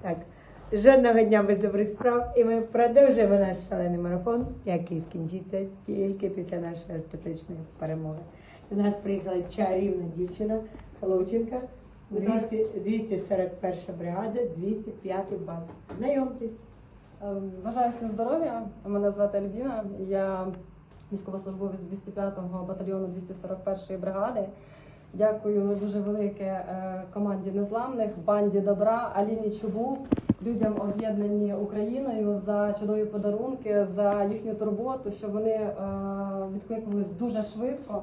Так, жодного дня без добрих справ. І ми продовжуємо наш шалений марафон, який скінчиться тільки після нашої остаточної перемоги. До нас приїхала чарівна дівчина Головченка, 200, 241 бригада, 205 бат. Знайомтесь. Е, Бажаю всім здоров'я. Мене звати Альбіна. Я військовослужбовець 205-го батальйону 241-ї бригади. Дякую дуже велике е, команді незламних, банді добра, Аліні Чубу, людям об'єднані Україною за чудові подарунки, за їхню турботу, що вони е, відкликнулись дуже швидко.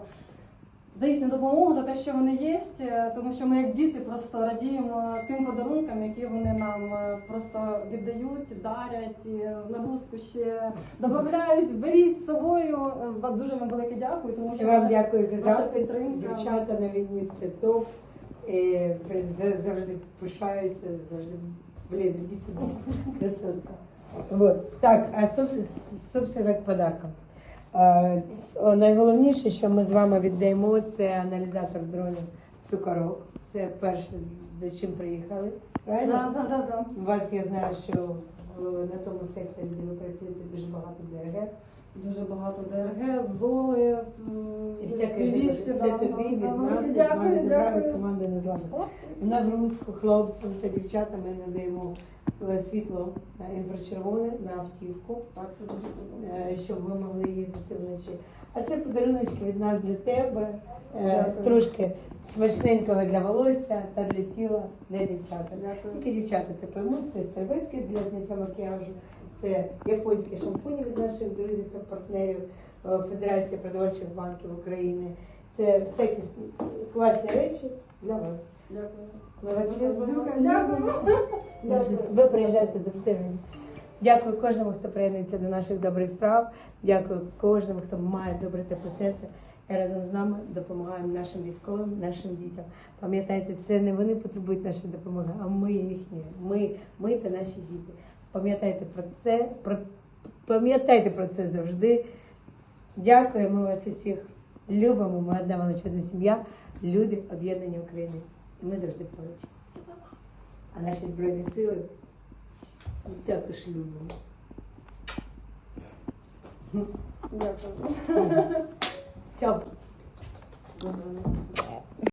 За їхню допомогу, за те, що вони є, е, тому що ми, як діти, просто радіємо тим подарункам, які вони нам е, просто віддають, дарять, і нагрузку ще додають. Беріть з собою. Е, Вам дуже вам велике дякую, тому що вам ваша- дякую за запис. Дівчата на війні це топ. І, завжди пишаюся, завжди, блін, дійсно красотка. Вот. Так, а собственно к подаркам. Найголовніше, що ми з вами віддаємо, це аналізатор дронів цукорок. Це перше, за чим приїхали. Правильно? Да, да, да, да. У вас я знаю, що на тому секторі, де ви працюєте, дуже багато ДРГ. Дуже багато ДРГ, золи, І всяке півішки, це да, тобі да, від нас, від команди незламних. В нагрузку хлопцям та дівчатам ми надаємо світло е, інфрачервоне на автівку, Так, е, щоб ви могли їздити вночі. А це подаруночки від нас для тебе, е, Дякую. трошки смачненького для волосся та для тіла для дівчат. Дякую. Тільки дівчата це поймуть, це серветки для зняття макіяжу, це японські шампуні від наших друзів та партнерів е, Федерації продовольчих банків України. Це всякі класні речі для вас. Дякую. Ви приїжджайте завжди. мені. Дякую кожному, хто приєднується до наших добрих справ. Дякую кожному, хто має добре тепле серце. І разом з нами допомагаємо нашим військовим, нашим дітям. Пам'ятайте, це не вони потребують нашої допомоги, а ми їхні. Ми, ми та наші діти. Пам'ятайте про це, про пам'ятайте про це завжди. Дякую, ми вас усіх любимо. Ми одна величезна сім'я, люди об'єднані України. Ми завжди поруч. А наші Збройні сили також любимо. Дякую. Все.